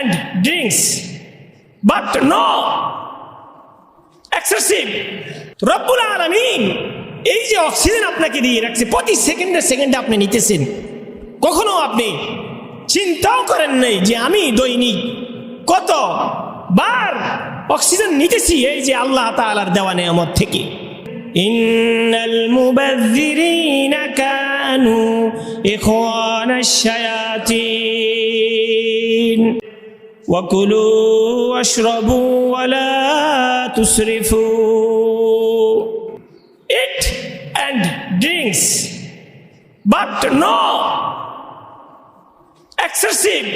and drinks, but no. Excessive. রব্বুল আলামিন এই যে অক্সিজেন আপনাকে দিয়ে রাখছে প্রতি সেকেন্ডে সেকেন্ডে আপনি নিতেছেন। কখনো আপনি চিন্তাও করেন নাই যে আমি দৈনিক কত বার অক্সিজেন নিতেছি এই যে আল্লাহ তাআলার দেওয়া নেয়ামত থেকে। ইন্নাল মুবাযযিরিনা Kanu ইখওয়ানাশ শায়াতিন। وكلوا واشربوا ولا تسرفوا eat and drinks but no excessive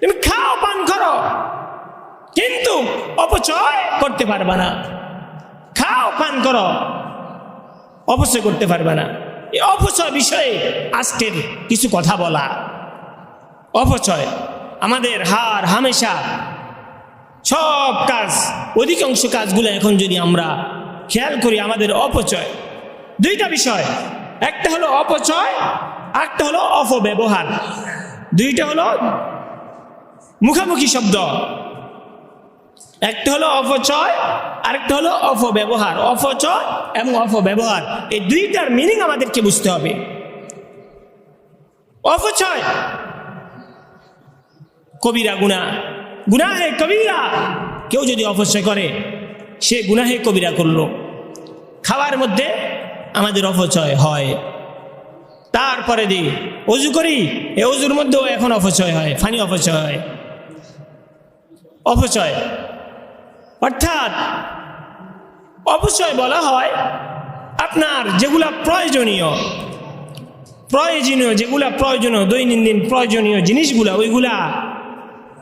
তুমি খাও পান করো কিন্তু অপচয় করতে পারবে না খাও পান করো অপচয় করতে পারবে না এই অপচয় বিষয়ে আজকের কিছু কথা বলা অপচয় আমাদের হার হামেশা সব কাজ, অধিকাংশ কাজগুলো এখন যদি আমরা খেয়াল করি আমাদের অপচয়। দুইটা বিষয়, একটা হলো অপচয় একটা হলো অপব্যবহার। দুইটা হলো মুখামুখি শব্দ। একটা হলো অপচয়, আরেকটা হলো অপব্যবহার। অপচয় এবং অপব্যবহার, এই দুইটার মিনিং আমাদেরকে বুঝতে হবে। অপচয় কবিরা গুণা গুনাহে কবিরা। কেউ যদি অপচয় করে, সে গুনাহে কবিরা করল। খাওয়ার মধ্যে আমাদের অপচয় হয়। তারপরে দিই অজু করি, এ অজুর মধ্যেও এখন অপচয় হয়, ফানি অপচয় হয়। অপচয়। অর্থাৎ, অপচয় বলা হয় আপনার যেগুলা প্রয়োজনীয় প্রয়োজনীয়, যেগুলা প্রয়োজনীয়, দৈনন্দিন প্রয়োজনীয় জিনিসগুলা, ওইগুলা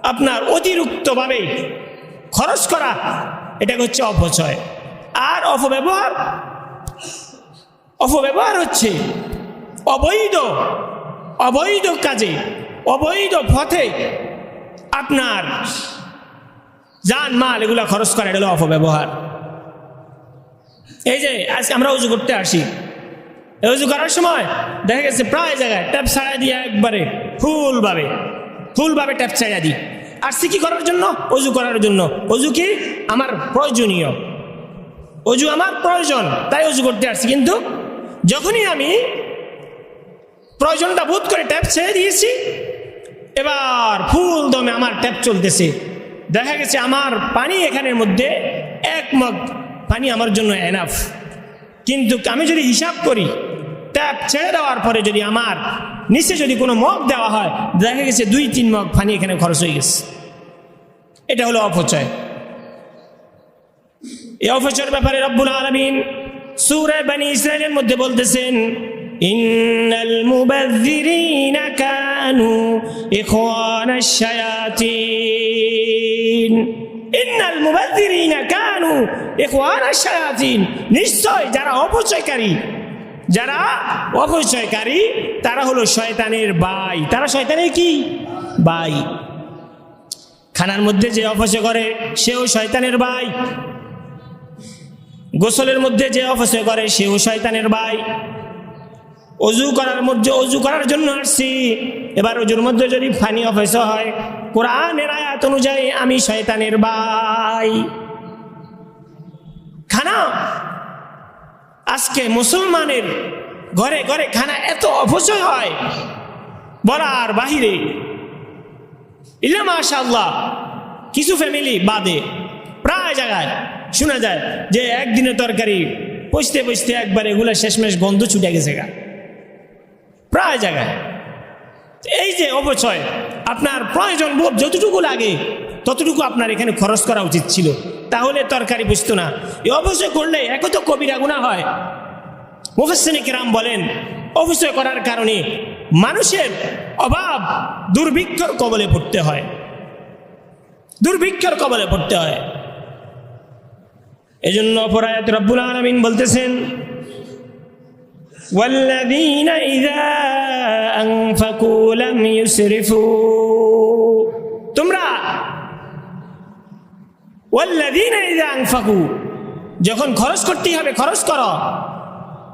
আপনার অতিরিক্তভাবে খরচ করা এটা হচ্ছে অপচয়। আর অপব্যবহার অপব্যবহার হচ্ছে অবৈধ অবৈধ কাজে, অবৈধ পথে আপনার যান, মাল এগুলা খরচ করা, এটা হলো অপব্যবহার। এই যে, আজকে আমরা উজু করতে আসি। উজু করার সময় দেখা গেছে প্রায় জায়গায় ট্যাপ ছাড়া দিয়ে একবারে ফুলভাবে ফুলভাবে ট্যাপ ছাড়া দিই। আসছি কি করার জন্য, অজু করার জন্য। অজু কি? আমার প্রয়োজনীয়। অজু আমার প্রয়োজন, তাই অজু করতে আসছি। কিন্তু যখনই আমি প্রয়োজনটা বোধ করে ট্যাপ ছেড়ে দিয়েছি, এবার ফুল দমে আমার ট্যাপ চলতেছে। দেখা গেছে আমার পানি এখানের মধ্যে এক মগ পানি আমার জন্য এনাফ কিন্তু আমি যদি হিসাব করি, ট্যাপ ছেড়ে দেওয়ার পরে যদি আমার নিচে যদি কোনো মগ দেওয়া হয়, দেখা গেছে দুই, তিন মগ পানি এখানে খরচ হয়ে গেছে। এটা হলো অপচয়। এই অপচয়ের ব্যাপারে রব্বুল আলমিন সুরে বানি ইসরায়েলের মধ্যে বলতেছেন নিশ্চয় যারা অপচয়কারী যারা অপচয়কারী তারা হলো শয়তানের বাই। তারা শয়তানের কি? বাই। খানার মধ্যে যে অপচয় করে, সেও শয়তানের বাই। গোসলের মধ্যে যে অপচয় করে, সেও শয়তানের বাই। অজু করার মধ্যে, অজু করার জন্য আসছি। এবার অজুর মধ্যে যদি ফানি অপচয় হয়, কোরআনের আয়াত অনুযায়ী আমি শয়তানের বাই। খানা আজকে মুসলমানের ঘরে ঘরে খানা এত অপচয় হয়, বলার বাহিরে। ইল্লা মাশাল্লাহ কিছু ফ্যামিলি বাদে, প্রায় জায়গায় শোনা যায় যে একদিনের তরকারি পচতে পচতে একবার এগুলো শেষমেশ গন্ধ ছুটে গেছে গা। প্রায় জায়গায়। এই যে অপচয়, আপনার প্রয়োজন বোধ যতটুকু লাগে, ততটুকু আপনার এখানে খরচ করা উচিত ছিল। তাহলে তরকারি বুঝতো না এই অপচয় করলে এক তো কবিরা গুণা হয় মুফাসিনী কিরাম বলেন অপচয় করার কারণে মানুষের অভাব দুর্ভিক্ষর কবলে পড়তে হয় দুর্ভিক্ষর কবলে পড়তে হয় এজন্য অপরায়ত রব্বুল আলমিন বলতেছেন والذين إذا أنفقوا لم يسرفوا তোমরা والذين إذا أنفقوا যখন খরচ করতেই হবে, খরচ করো।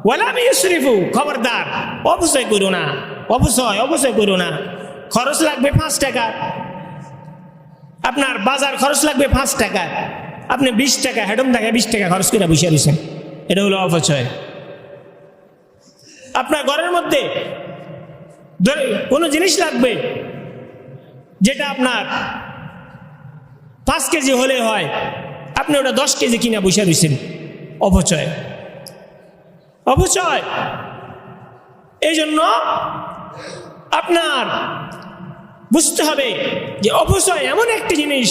ওয়ালাম ইউসরিফু খবরদার। অবশ্যই করো না। অবশ্যই অবশ্যই করো না। খরচ লাগবে পাঁচ টাকা। আপনার বাজার খরচ লাগবে পাঁচ টাকা। আপনি বিশ টাকা, হেডম টাকা, বিশ টাকা খরচ করে বসে রয়েছেন। এটা হলো অপচয়। আপনার ঘরের মধ্যে কোনো জিনিস লাগবে, যেটা আপনার পাঁচ কেজি হলে হয়। আপনি ওটা দশ কেজি কিনা বসে রয়েছেন অপচয়। অপচয়। এই জন্য আপনার বুঝতে হবে যে অপচয় এমন একটি জিনিস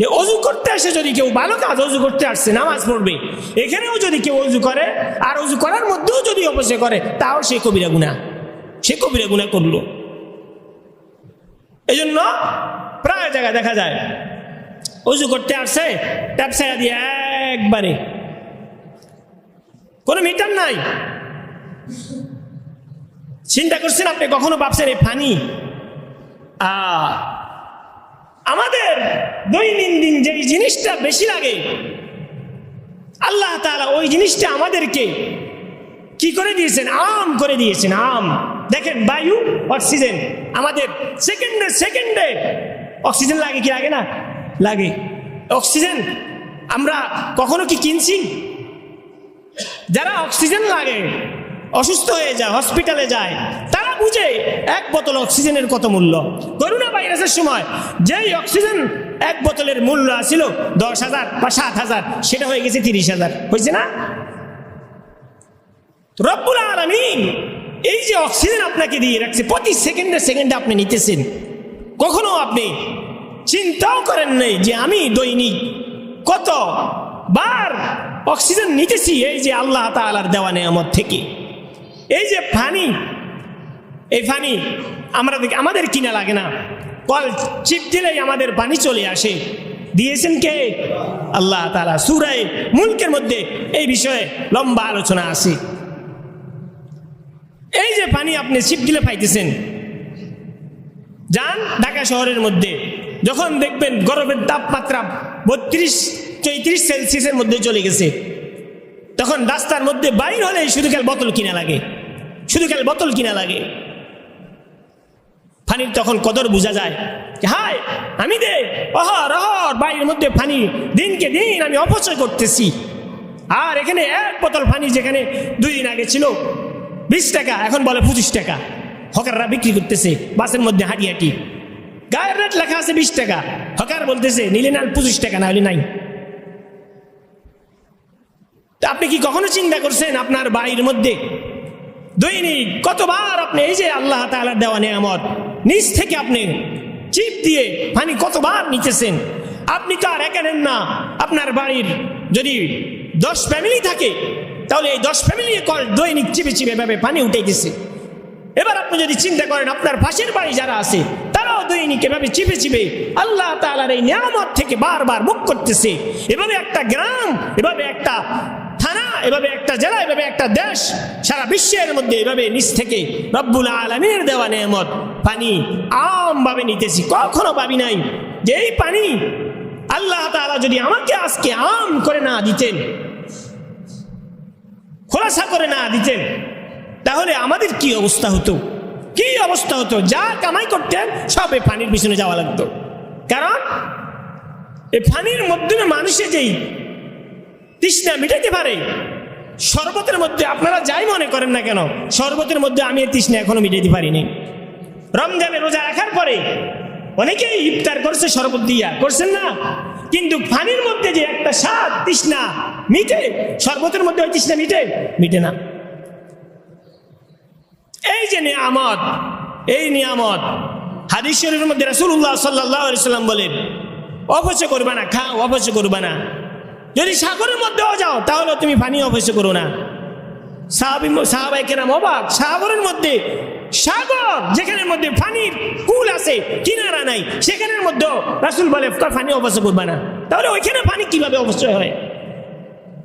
যে অজু করতে আসে যদি কেউ ভালো কাজ অজু করতে আসছে, নামাজ পড়বে। এখানেও যদি কেউ অজু করে আর অজু করার মধ্যেও যদি অপচয় করে, তাও সে কবিরা গুণা সে কবিরা গুণা করল। এই জন্য প্রায় জায়গায় দেখা যায় অজু করতে আসছে ট্যাপ দিয়ে একবারে। কোনো মিটার নাই। চিন্তা করছেন আপনি কখনো ভাবছেন এই আহ, আমাদের দৈনন্দিন যে জিনিসটা বেশি লাগে আল্লাহ তাআলা ওই জিনিসটা আমাদেরকে কি করে দিয়েছেন? আম করে দিয়েছেন আম। দেখেন বায়ু অক্সিজেন। আমাদের সেকেন্ডে সেকেন্ডে অক্সিজেন লাগে কি লাগে না? লাগে। অক্সিজেন, আমরা কখনো কি কিনছি? যারা অক্সিজেন লাগে, অসুস্থ হয়ে যায় হসপিটালে যায়, তারা বুঝে এক বোতল অক্সিজেনের কত মূল্য। করোনা ভাইরাসের সময় যেই অক্সিজেন এক বোতলের মূল্য আছিল দশ হাজার বা সাত হাজার, সেটা হয়ে গেছে তিরিশ হাজার। হয়েছে না? রব্বুল আলামিন এই যে অক্সিজেন আপনাকে দিয়ে রাখছে, প্রতি সেকেন্ডে সেকেন্ডে আপনি নিতেছেন। কখনো আপনি চিন্তাও করেন নাই যে আমি দৈনিক কত বার অক্সিজেন নিতেছি এই যে আল্লাহ তাআলার দেওয়া নেয়ামত থেকে। এই যে ফানি, এই ফানি আমরা আমাদের কিনা লাগে না। কল চিপ দিলেই আমাদের পানি চলে আসে। দিয়েছেন কে? আল্লাহ তাআলা। সুরায় মুলকের মধ্যে এই বিষয়ে লম্বা আলোচনা আছে। এই যে পানি আপনি ছিপ দিলে পাইতেছেন। যান ঢাকা শহরের মধ্যে। যখন দেখবেন গরমের তাপমাত্রা বত্রিশ, চৌত্রিশ সেলসিয়াসের মধ্যে চলে গেছে, তখন রাস্তার মধ্যে বাইর হলে শুধু খেল বোতল কিনা লাগে, শুধু খেল বোতল কিনা লাগে। পানির তখন কদর বোঝা যায় হায়, আমি দে অহর অহর বাড়ির মধ্যে পানি দিনকে দিন আমি অপচয় করতেছি। আর এখানে এক বোতল পানি যেখানে দুই দিন আগে ছিল, বিশ টাকা, এখন বলে পঁচিশ টাকা। হকাররা বিক্রি করতেছে, বাসের মধ্যে হাঁটি হাঁটি গায়ের রেট লেখা আছে বিশ টাকা। হকার বলতেছে নিলে না পঁচিশ টাকা না হলে নাই আপনি কি কখনো চিন্তা করছেন আপনার বাড়ির মধ্যে? দৈনিক কতবার আপনি এই যে আল্লাহ তাআলার দেওয়া নেয়ামত নিজ থেকে আপনি চিপ দিয়ে পানি কতবার নিতেছেন? আপনি তো আর একা নেন না। আপনার বাড়ির যদি দশ ফ্যামিলি থাকে, তাহলে এই দশ ফ্যামিলি কল দৈনিক চিপে চিপে ভাবে পানি উঠে গেছে এবার আপনি যদি চিন্তা করেন, আপনার পাশের বাড়ি যারা আছে চিপে চিপে আল্লাহ তাআলার এই নিয়ামত থেকে বারবার মুখ করতেছে। এভাবে একটা গ্রাম, এভাবে একটা থানা, এভাবে একটা জেলা, এভাবে একটা দেশ সারা বিশ্বের মধ্যে এভাবে নিচ থেকে রব্বুল আলমীর দেওয়া নেয়ামত পানি আম ভাবে নিতেছি, কখনো ভাবি নাই যে এই পানি আল্লাহ তাআলা যদি আমাকে আজকে আম করে না দিতেন, খোলাসা করে না দিতেন, তাহলে আমাদের কি অবস্থা হতো? কি অবস্থা হতো? যা কামাই করতেন, সব এই পানির পিছনে যাওয়া লাগতো। কারণ, এই পানির মাধ্যমে মানুষে যেই তৃষ্ণা মিটাইতে পারে, শরবতের মধ্যে আপনারা যাই মনে করেন না কেন, শরবতের মধ্যে আমি এই তৃষ্ণা এখনও মিটাইতে পারিনি। রমজানে রোজা রাখার পরে অনেকেই ইফতার করছে, শরবত দিয়া। করছেন না? কিন্তু পানির মধ্যে যে একটা স্বাদ তৃষ্ণা মিটে, শরবতের মধ্যে ওই তৃষ্ণা মিটে মিটে না। এই যে নিয়ামত, এই নিয়ামত। হাদিস শরীফের মধ্যে আলাইহি সাল্লাম বলেন, অপচয় করবে না, খাও, অপচয় করবে না। যদি সাগরের মধ্যেও যাও, তাহলে তুমি পানি অপচয় করো না। সাহাবি সাহাবাই কেরাম অবাক, সাগরের মধ্যে সাগর যেখানের মধ্যে পানির কুল আছে, কিনারা নাই, সেখানের মধ্যে রাসূল বলে পানি অপচয় করবে না। তাহলে ওইখানে পানি কীভাবে অপচয় হয়?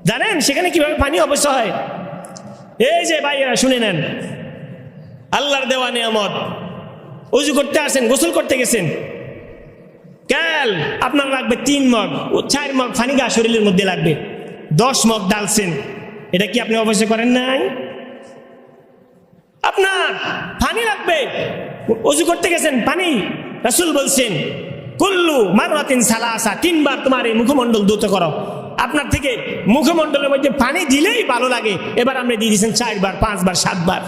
জানেন? সেখানে কীভাবে পানি অপচয় হয়? এই যে ভাইয়েরা, শুনে নেন। আল্লাহর দেওয়া নিয়ামত। উজু করতে আসেন, গোসল করতে গেছেন। কাল, আপনার লাগবে তিন মগ চার মগ ফানি গা শরীরের মধ্যে লাগবে। দশ মগ ডালছেন। এটা কি আপনি অবশ্যই করেন নাই? আপনার পানি লাগবে। অজু করতে গেছেন, পানি। রাসুল বলছেন, কুল্লু মাররাতিন সালাসা, তিনবার তোমার এই মুখমণ্ডল দ্রুত করো। আপনার থেকে মুখমণ্ডলের মধ্যে পানি দিলেই ভালো লাগে। এবার আপনি দিয়ে দিয়েছেন চারবার, পাঁচবার, সাতবার।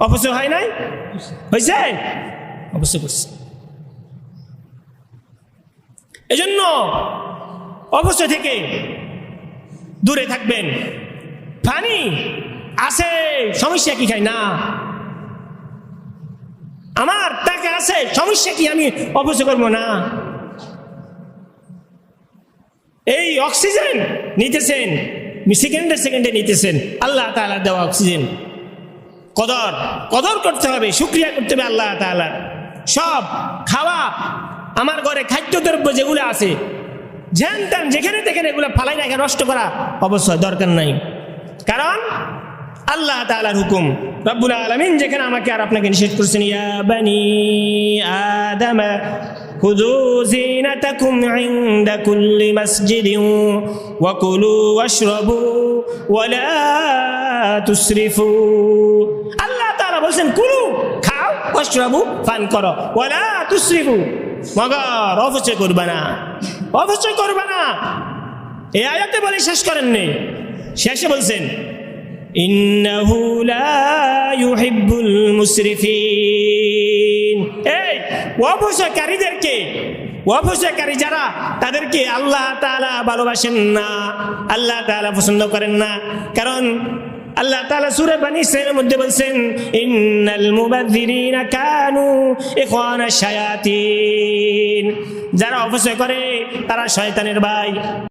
অবশ্যই হয় নাই? হয়েছে অবশ্যই করছে। এজন্য অবশ্যই থেকে দূরে থাকবেন। পানি আছে, সমস্যা কি খাই? না। আমার টাকা আছে, সমস্যা কি? আমি অবশ্যই করব না। এই অক্সিজেন নিতেছেন সেকেন্ডে সেকেন্ডে নিতেছেন। আল্লাহ তাআলার দেওয়া অক্সিজেন। কদর কদর করতে হবে, শুক্রিয়া করতে হবে আল্লাহ তাআলার সব খাওয়া, আমার ঘরে খাদ্যদ্রব্য যেগুলো আছে ঝ্যান ত্যান যেখানে তেখানে এগুলো ফালাই রাখা নষ্ট করা অবশ্যই দরকার নাই। কারণ আল্লাহ তাআলার হুকুম, রব্বুল আলামিন যেখানে আমাকে আর আপনাকে নিষেধ করছেন, ইয়া বানি আদম خذوا زينتكم عند كل مسجد وكلوا واشربوا ولا تسرفوا আল্লাহ তাআলা বলছেন কুলু খাও ওয়াশরাবু পান করো ওয়ালা তুসরিফু মগর অপচয় করবে না অপচয় করবে না এই আয়াতে বলে শেষ করেননি শেষে বলছেন ইন্নাহু লা ইউহিব্বুল মুসরিফিন এই অপচয়কারীদেরকে অপচয়কারী যারা, তাদেরকে আল্লাহ তালা ভালোবাসেন না, আল্লাহ তালা পছন্দ করেন না। কারণ আল্লাহ তাআলা সূরা বানী ইসরাঈলের মধ্যে বলছেন, ইন্নাল মুবাযযিরিনা কানু ইখওয়ানা শায়াতিন। যারা অপচয় করে, তারা শয়তানের ভাই।